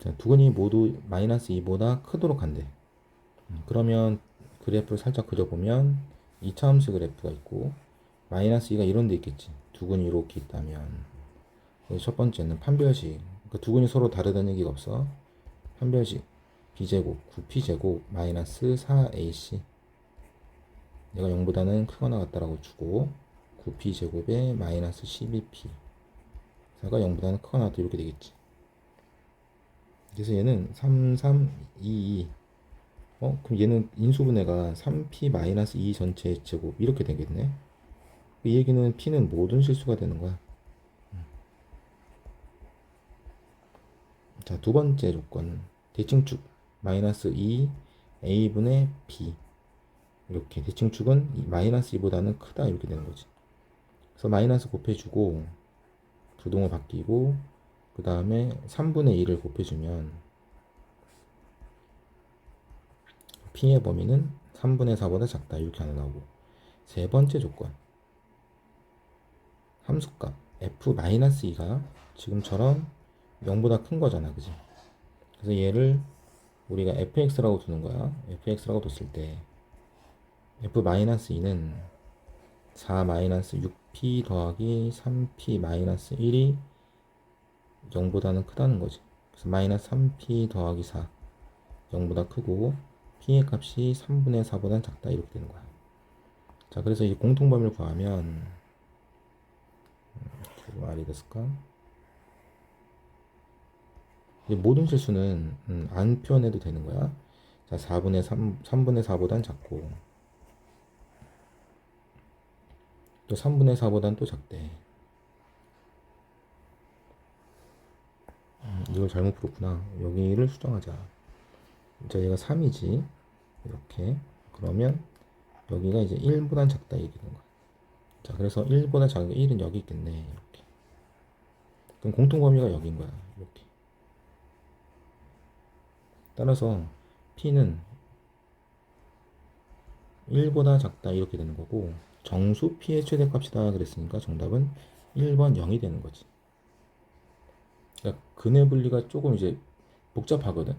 자, 두근이 모두 마이너스 2보다 크도록 한대. 음, 그러면 그래프를 살짝 그려보면 2차함수 그래프가 있고 마이너스 2가 이런 데 있겠지. 두근이 이렇게 있다면 첫 번째는 판별식. 그러니까 두근이 서로 다르다는 얘기가 없어. 판별식 b제곱 9p제곱 마이너스 4ac 얘가 0보다는 크거나 같다라고 주고 9p제곱에 마이너스 12p 4가 0보다는 크거나 같다 이렇게 되겠지. 그래서 얘는 3, 3, 2, 2. 어? 그럼 얘는 인수분해가 3p 마이너스 2 전체 제곱 이렇게 되겠네. 이 얘기는 p는 모든 실수가 되는 거야. 음. 자, 두 번째 조건. 대칭축 마이너스 2 a분의 b 이렇게 대칭축은 이 마이너스 2보다는 크다 이렇게 되는 거지. 그래서 마이너스 곱해주고 부동을 바뀌고 그 다음에 3분의 2를 곱해주면 P의 범위는 3분의 4보다 작다. 이렇게 하나 나오고. 세 번째 조건. 함수값. F-2가 지금처럼 0보다 큰 거잖아. 그지? 그래서 얘를 우리가 fx라고 두는 거야. Fx라고 뒀을 때 f-2는 4-6p 더하기 3p 1이 0보다는 크다는 거지. 그래서 마이너스 3p 더하기 4 0보다 크고 p의 값이 3분의 4보다는 작다 이렇게 되는 거야. 자, 그래서 이 공통 범위를 구하면 음, 말이 됐을까? 이 모든 실수는 음, 안 표현해도 되는 거야. 자, 4분의 3, 3분의 4보단 작고 또 3분의 4보단 또 작대. 음, 이걸 잘못 풀었구나. 여기를 수정하자. 자, 얘가 3이지. 이렇게. 그러면 여기가 이제 1보단 작다 이게 되는 거야. 자, 그래서 1보다 작은 게 1은 여기 있겠네. 이렇게. 그럼 공통 범위가 여기인 거야. 이렇게. 따라서 P는 1보다 작다 이렇게 되는 거고 정수 P의 최대값이다 그랬으니까 정답은 1번 0이 되는 거지. 그러니까 근해 분리가 조금 이제 복잡하거든.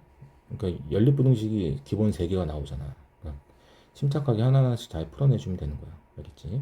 그러니까 연립부등식이 기본 3개가 나오잖아. 그러니까 침착하게 하나하나씩 잘 풀어내주면 되는 거야. 알겠지?